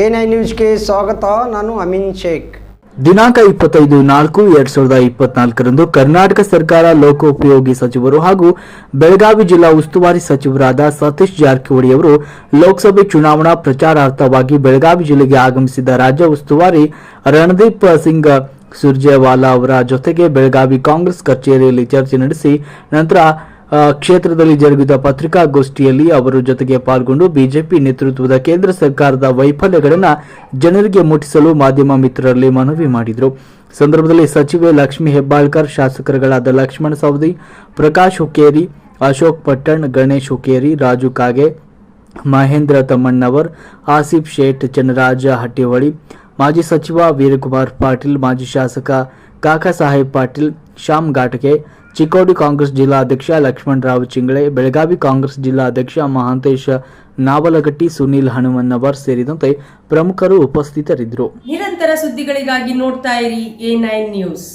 A nine ನ್ಯೂಸ್ಗೆ ಸ್ವಾಗತ. ನಾನು ಅಮೀನ್ ಶೇಖ್. ದಿನಾಂಕ ಇಪ್ಪತ್ತೈದು ನಾಲ್ಕು ಎರಡ್ ಸಾವಿರದ ಇಪ್ಪತ್ನಾಲ್ಕರಂದು ಕರ್ನಾಟಕ ಸರ್ಕಾರ ಲೋಕೋಪಯೋಗಿ ಸಚಿವರು ಹಾಗೂ ಬೆಳಗಾವಿ ಜಿಲ್ಲಾ ಉಸ್ತುವಾರಿ ಸಚಿವರಾದ ಸತೀಶ್ ಜಾರಕಿಹೊಳಿ ಅವರು ಲೋಕಸಭೆ ಚುನಾವಣಾ ಪ್ರಚಾರಾರ್ಥವಾಗಿ ಬೆಳಗಾವಿ ಜಿಲ್ಲೆಗೆ ಆಗಮಿಸಿದ ರಾಜ್ಯ ಉಸ್ತುವಾರಿ ರಣದೀಪ್ ಸಿಂಗ್ ಸುರ್ಜೇವಾಲಾ ಅವರ ಜೊತೆಗೆ ಬೆಳಗಾವಿ ಕಾಂಗ್ರೆಸ್ ಕಚೇರಿಯಲ್ಲಿ ಚರ್ಚೆ ನಡೆಸಿ ನಂತರ ಕ್ಷೇತ್ರದಲ್ಲಿ ಜರುಗಿದ ಪತ್ರಿಕಾಗೋಷ್ಠಿಯಲ್ಲಿ ಅವರ ಜೊತೆಗೆ ಪಾಲ್ಗೊಂಡು ಬಿಜೆಪಿ ನೇತೃತ್ವದ ಕೇಂದ್ರ ಸರ್ಕಾರದ ವೈಫಲ್ಯಗಳನ್ನು ಜನರಿಗೆ ಮುಟ್ಟಿಸಲು ಮಾಧ್ಯಮ ಮಿತ್ರರಲ್ಲಿ ಮನವಿ ಮಾಡಿದರು. ಸಂದರ್ಭದಲ್ಲಿ ಸಚಿವೆ ಲಕ್ಷ್ಮಿ ಹೆಬ್ಬಾಳ್ಕರ್, ಶಾಸಕರುಗಳಾದ ಲಕ್ಷ್ಮಣ ಸವದಿ, ಪ್ರಕಾಶ್ ಹುಕ್ಕೇರಿ, ಅಶೋಕ್ ಪಟ್ಟಣ್, ಗಣೇಶ್ ಹುಕ್ಕೇರಿ, ರಾಜು ಕಾಗೆ, ಮಹೇಂದ್ರ ತಮ್ಮಣ್ಣವರ್, ಆಸಿಫ್ ಶೇಟ್, ಚನ್ನರಾಜ ಹಟ್ಟಿವಳಿ ಮಾಜಿ ಸಚಿವ ವೀರಕುಮಾರ್ ಪಾಟೀಲ್, ಮಾಜಿ ಶಾಸಕ ಕಾಕಾ ಸಾಹೇಬ್ ಪಾಟೀಲ್, ಶ್ಯಾಮ್ ಘಾಟಗೆ ಚಿಕ್ಕೋಡಿ ಕಾಂಗ್ರೆಸ್ ಜಿಲ್ಲಾಧ್ಯಕ್ಷ ಲಕ್ಷ್ಮಣರಾವ್ ಚಿಂಗಳೆ, ಬೆಳಗಾವಿ ಕಾಂಗ್ರೆಸ್ ಜಿಲ್ಲಾಧ್ಯಕ್ಷ ಮಹಾಂತೇಶ ನಾವಲಗಟ್ಟಿ, ಸುನೀಲ್ ಹನುಮನ್ನವರ್ ಸೇರಿದಂತೆ ಪ್ರಮುಖರು ಉಪಸ್ಥಿತರಿದ್ದರು. ನಿರಂತರ ಸುದ್ದಿಗಳಿಗಾಗಿ ನೋಡ್ತಾ ಇರಿ ಎ ನೈನ್ ನ್ಯೂಸ್.